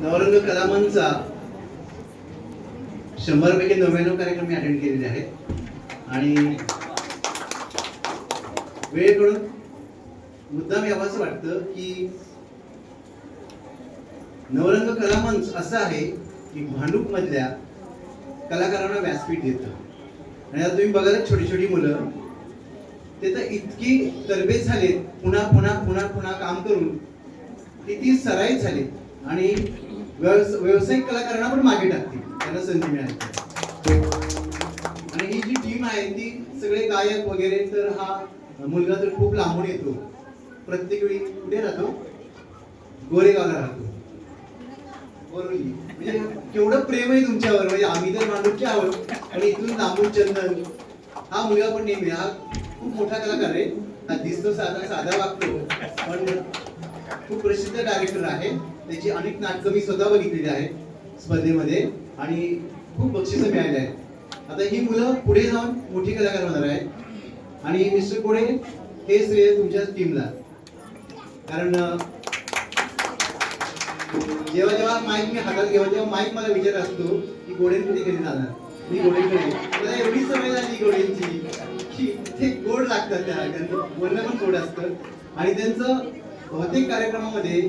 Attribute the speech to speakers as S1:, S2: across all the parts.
S1: नवरंग कलामांचा शंभर पैकी नव्याण्णव कार्यक्रम मी अटेंड केलेले आहेत. आणि वेळ कळून मुद्दाम यावंसं वाटतं की नवरंग कलामंच असं आहे की भांडूप मधल्या कलाकारांना व्यासपीठ देतं. आणि आता तुम्ही बघालच छोटी छोटी मुलं ते तर इतकी तरबेज झालेत पुन्हा पुन्हा पुन्हा पुन्हा काम करून ती ती सराईत झाली आणि व्यावसायिक कलाकारांना पण मागे टाकतील. त्यांना संधी मिळाली. आणि ही जी टीम आहे ती सगळे गायक वगैरे तर हा मुलगा तर खूप लांबून येतो. प्रत्येक वेळी कुठे राहतो? गोरेगावला राहतो. बोरवली म्हणजे केवढं प्रेम आहे तुमच्यावर. म्हणजे आम्ही तर माणूसचे आहोत. आणि इथून लांबून चंदन. हा मुलगा पण नेहमी हा खूप मोठा कलाकार आहे. हा दिसतो साधा साधा वागतो. पण खूप प्रसिद्ध डायरेक्टर आहे. त्याची अनेक नाटकं मी स्वतः बघितलेली आहेत स्पर्धेमध्ये आणि खूप बक्षिसं मिळाली आहेत. आता ही मुलं पुढे जाऊन मोठी कलाकार होणार आहे आणि मिस्टर कोडे हे श्रेय तुमच्या टीमला कारण जेव्हा जेव्हा माईक मी हातात घेऊन जेव्हा माईक मला विचार असतो की गोडेंकडे कधी जाणार मी गोडेंकडे मला एवढी सवय झाली गोडेंची की ते गोड लागतात त्या त्यांचं बोलणं पण गोड असतं. आणि त्यांचं बहुतेक कार्यक्रमामध्ये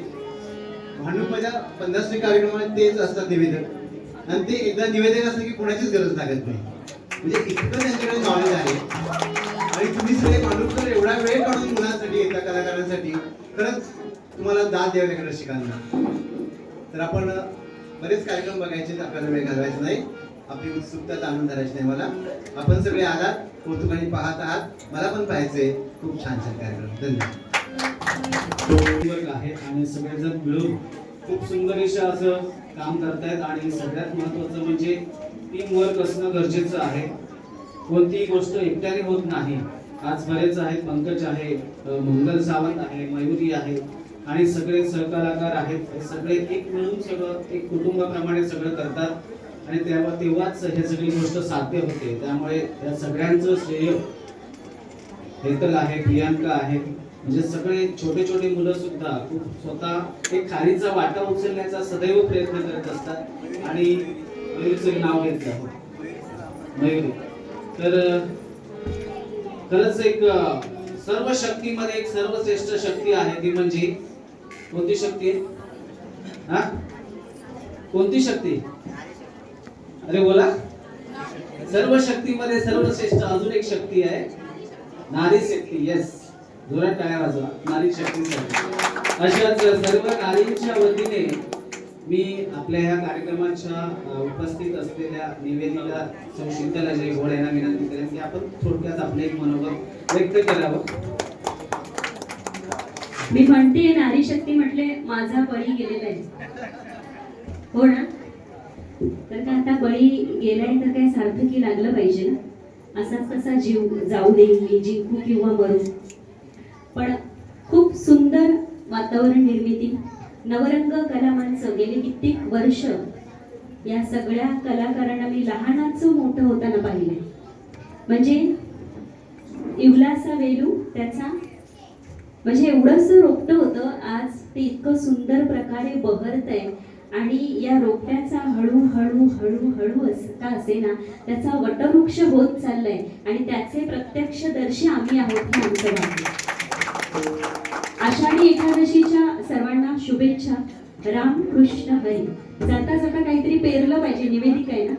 S1: भांडूपच्या पन्नास कार्यक्रमामध्ये तेच असतात निवेदक आणि ते एकदा निवेदक असलं की कोणाचीच गरज लागत नाही. म्हणजे इतकं त्यांच्याकडे नॉलेज आहे. आणि तुम्ही सगळे भांडूपकर एवढा वेळ काढून मुलांसाठी येता कलाकारांसाठी खरंच तुम्हाला दाद द्यावी लागेल शिकांना तर आपण बरेच कार्यक्रम बघायचे आपल्याला वेळ घालवायचा नाही. आपली उत्सुकता जाणून धरायची नाही मला. आपण सगळे आलात कौतुकाने पाहत आहात. मला पण पाहायचंय. खूप छान छान कार्यक्रम. धन्यवाद.
S2: आहे आणि सगळेजण मिळून खूप सुंदरशा असं काम करतायत आणि सगळ्यात महत्वाचं म्हणजे टीम वर्क असणं गरजेचं आहे. कोणतीही गोष्ट एकट्याने होत नाही. आज बरेच आहेत पंकज आहे मंगल सावंत आहे मयुरी आहे आणि सगळे सहकलाकार आहेत. हे सगळे एक मिळून सगळं एक कुटुंबाप्रमाणे सगळं करतात आणि तेव्हा तेव्हाच हे सगळी गोष्ट साध्य होते. त्यामुळे या सगळ्यांचं श्रेय हेतल आहे प्रियांका आहे. म्हणजे सगळे छोटे छोटे मुलं सुद्धा खूप स्वतः एक खारीचा वाटा उचलण्याचा सदैव प्रयत्न करत असतात आणि मयूरचं नाव घेतलं. मयूर. तर खरंच एक सर्व शक्तीमध्ये एक सर्वश्रेष्ठ शक्ती आहे ती म्हणजे कोणती शक्ती? हा? कोणती शक्ती? अरे बोला. सर्व शक्तीमध्ये सर्वश्रेष्ठ अजून एक शक्ती आहे. नारी शक्ती येस धोरण टाळ्या वाजवा नारी शक्ती अशाच सर्व नारींच्या वतीने मी आपल्या ह्या कार्यक्रमाच्या उपस्थित असलेल्या निवेदिका सौ शीतल अजय घोड यांना विनंती करेन की आपण थोडक्यात आपले एक मनोगत व्यक्त करावं.
S3: मी म्हणते नारी शक्ती म्हटले माझा बळी गेलेला आहे. हो ना? तर का आता बळी गेलाय तर काय सार्थकी लागलं पाहिजे ना? असाच कसा जीव जाऊ देईल मी जिंकू किंवा मरू. पण खूप सुंदर वातावरण निर्मिती. नवरंग कलामांचं गेले कित्येक वर्ष या सगळ्या कलाकारांना मी लहानाचं मोठं होताना पाहिलंय. म्हणजे इवलासा वेलू त्याचा म्हणजे एवढंच रोपटं होतं आज ते इतकं सुंदर प्रकारे बहरत आहे आणि या रोपट्याचा हळूहळू हळूहळू असता का असे ना त्याचा वटवृक्ष होत चाललाय आणि त्याचे प्रत्यक्षदर्शी आम्ही आहोत हे आमचं भाग्य. आषाढी एकादशीच्या सर्वांना शुभेच्छा. राम कृष्ण हरी. जाता जाता काहीतरी पेरलं पाहिजे निवेदिका आहे ना?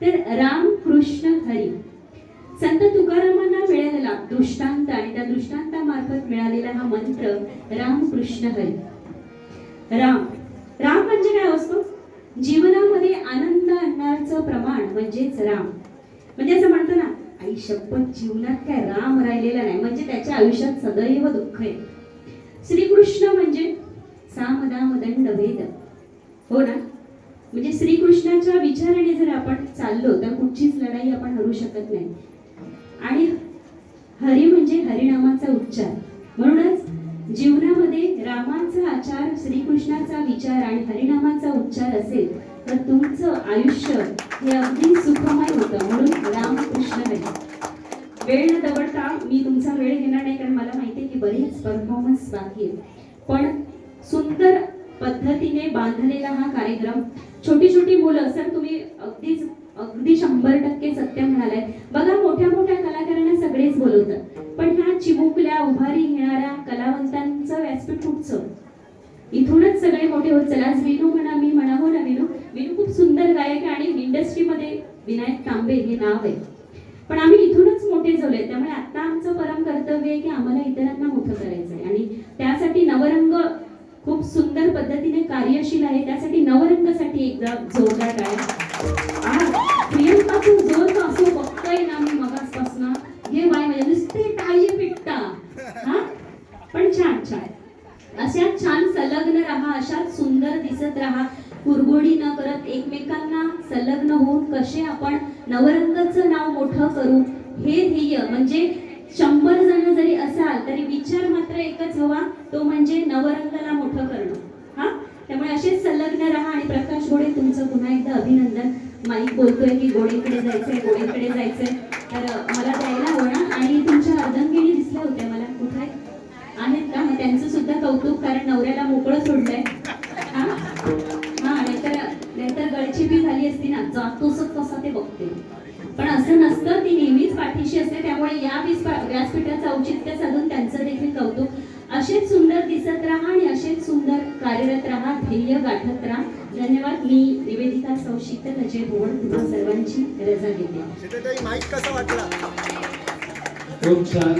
S3: तर राम कृष्ण हरी. संत तुकारामांना मिळालेला दृष्टांत आणि त्या दृष्टांतामार्फत मिळालेला हा मंत्र राम कृष्ण हरी. राम. राम म्हणजे काय असतो जीवनामध्ये आनंद आणण्याचं प्रमाण म्हणजेच राम. म्हणजे असं म्हणतो शपथ जीवनात काय राम राहिलेला नाही. म्हणजे त्याच्या आयुष्यात सदैव दुःख आहे. श्रीकृष्ण म्हणजे सामदाम दंड भेद. हो ना? म्हणजे श्रीकृष्णाच्या विचाराने जर आपण चाललो तर कुठचीच लढाई आपण हरू शकत नाही. आणि हरी म्हणजे हरिनामाचा उच्चार. म्हणूनच जीवनामध्ये रामाचा आचार श्रीकृष्णाचा विचार आणि हरिनामाचा उच्चार असेल तर तुमचं आयुष्य हे अगदी सुखमय होतं म्हणून रामकृष्ण हरी वेळ न दवडता मी तुमचा वेळ घेणार नाही कारण मला माहिती आहे की बरेच परफॉर्मन्स बाकी आहेत. पण सुंदर पद्धतीने बांधलेला हा कार्यक्रम छोटी छोटी मुलं सर तुम्ही अगदीच अगदी शंभर टक्के सत्य म्हणालाय. बघा मोठ्या मोठ्या कलाकारांना सगळेच बोलवतात. पण ह्या चिमुकल्या उभारी घेणाऱ्या कलावंतांचं व्यासपीठ कुठचं इथूनच सगळे मोठे होत चला. आज विनू म्हणा मी म्हणा हो ना विनू? विनू खूप सुंदर गायक आहे आणि इंडस्ट्रीमध्ये विनायक तांबे हे नाव आहे. पण आम्ही इथूनच मोठे झालोय त्यामुळे आता आमचं परम कर्तव्य आहे की आम्हाला इतरांना मोठं करायचं आहे आणि त्यासाठी नवरंग खूप सुंदर पद्धतीने कार्यशील आहे त्यासाठी नवरंगासाठी एकदा जोरदार गायक आ, प्रियंका तू जोर का असो बघतोय ना मी मगासपासून हे बाय म्हणजे नुसते टाळी पिटता हा पण छान छान अशा छान संलग्न राहा अशाच सुंदर दिसत राहा कुरगोडी न करत एकमेकांना संलग्न कसे आपण नवरंगाचं नाव मोठं करू? हे ध्येय म्हणजे शंभर जण जरी असाल तरी विचार मात्र एकच हवा तो म्हणजे नवरंगाला मोठं करणं. हा? त्यामुळे असेच संलग्न राहा आणि प्रकाश गोडे तुमचं पुन्हा एकदा अभिनंदन. माईक बोलतोय की गोडेकडे जायचंय गोडेकडे जायचंय. तर मला द्यायला हवं ना आणि तुमच्या अर्धंगिणी दिसल्या होत्या मला. कुठे आहेत का? मग त्यांचं सुद्धा कौतुक कारण नवऱ्याला मोकळं सोडलंय. व्यासपीठाचं औचित्य साधून त्यांचं देखील कौतुक. असेच सुंदर दिसत राहा आणि असेच सुंदर कार्यरत राहा ध्येय गाठत राहा. धन्यवाद. मी निवेदिका सौशिकत अजय भोवड तुम्हा सर्वांची रजा घेते.
S4: माईक कसा वाटला?
S2: खूप छान.